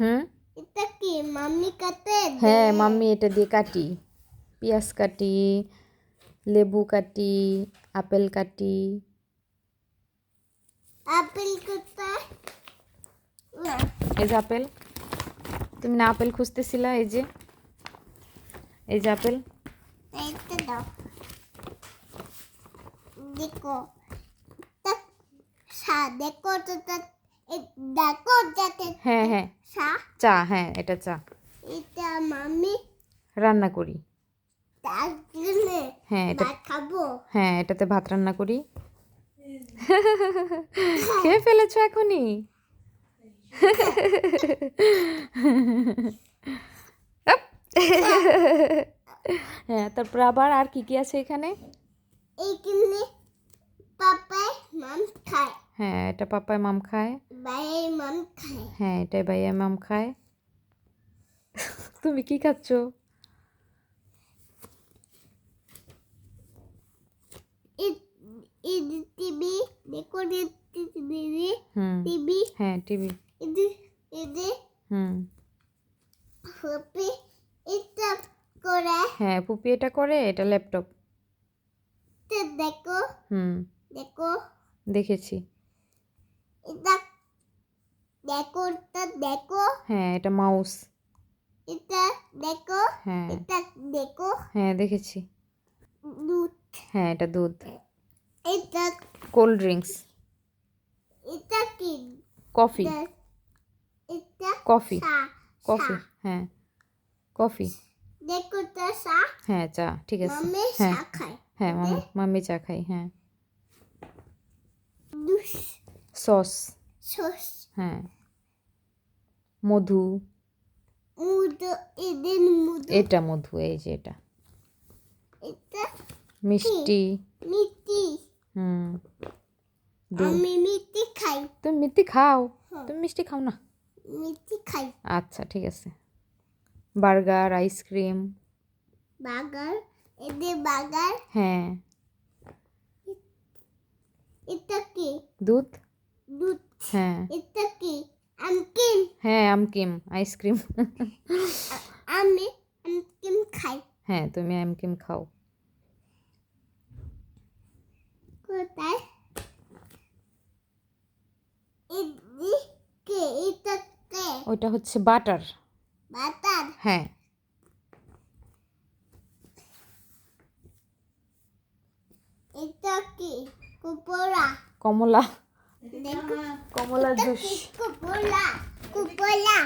হুম? এটা কি? মাম্মি কাটে? হ্যাঁ মাম্মি এটা দিয়ে কাটি। পেঁয়াজ কাটি লেবু কাটি আপেল কাটি। আপেল কোথায়? না। এই যে আপেল। তুমি না আপেল খুঁজতেছিলা এই যে। এই যে আপেল। এইটা দাও। দেখো। তা সা দেখো তো তা এ- দেখো যাতে হ্যাঁ হ্যাঁ। সা চা হ্যাঁ এটা চা। এটা মাম্মি রান্না করি। হ্যাঁ এটা খাব? হ্যাঁ এটাতে ভাত রান্না করি। খেয়ে ফেলেছো এখনই? হ্যাঁ তারপর আবার আর কি কি আছে এখানে? এইখানে পাপাই মাম খায়। হ্যাঁ এটা পাপায় মাম মাম খায়। হ্যাঁ এটাই বাইয়া মাম খায়। তুমি কি খাচ্ছ? টিভি দেখো টিভি টিভি। হ্যাঁ টিভি। হুম। পুপি এটা করে। হ্যাঁ পুপি এটা করে এটা ল্যাপটপ। দেখো। হুম। দেখো। দেখেছি। এটা দেখো এটা দেখো। হ্যাঁ এটা মাউস। এটা দেখো হ্যাঁ। এটা দেখো। হ্যাঁ দেখেছি। দুধ। হ্যাঁ এটা দুধ। এটা কোল্ড ড্রিঙ্কস। এটা কি? কফি। এটা কফি। কফি হ্যাঁ। কফি। দেখো তো চা। হ্যাঁ চা ঠিক আছে। মামে হ্যাঁ। চা খায়। হ্যাঁ মাম্মি মাম্মি চা খাই হ্যাঁ। সস। হ্যাঁ। মধু। এটা মধু এই যে এটা। মিষ্টি। মিষ্টি। হুম। আমি মিষ্টি খাই। তুমি মিষ্টি খাও? হ্যাঁ। তুমি মিষ্টি খাও না? মিষ্টি খাই। আচ্ছা ঠিক আছে। Burger ice cream. বাগার এদের বাগার হ্যাঁ। এটা কি? দুধ? দুধ। হ্যাঁ এটা কি আমকিন হ্যাঁ আমকিম আইসক্রিম আমি আমকিন খাই হ্যাঁ তুমি আমকিম খাও কোথায় এদিকে এটা কে ওইটা হচ্ছে বাটার বাতার হ্যাঁ এটা কি কুপোরা কমলা দেখো কমলা এটা জুস কি কুপোরা কুপোরা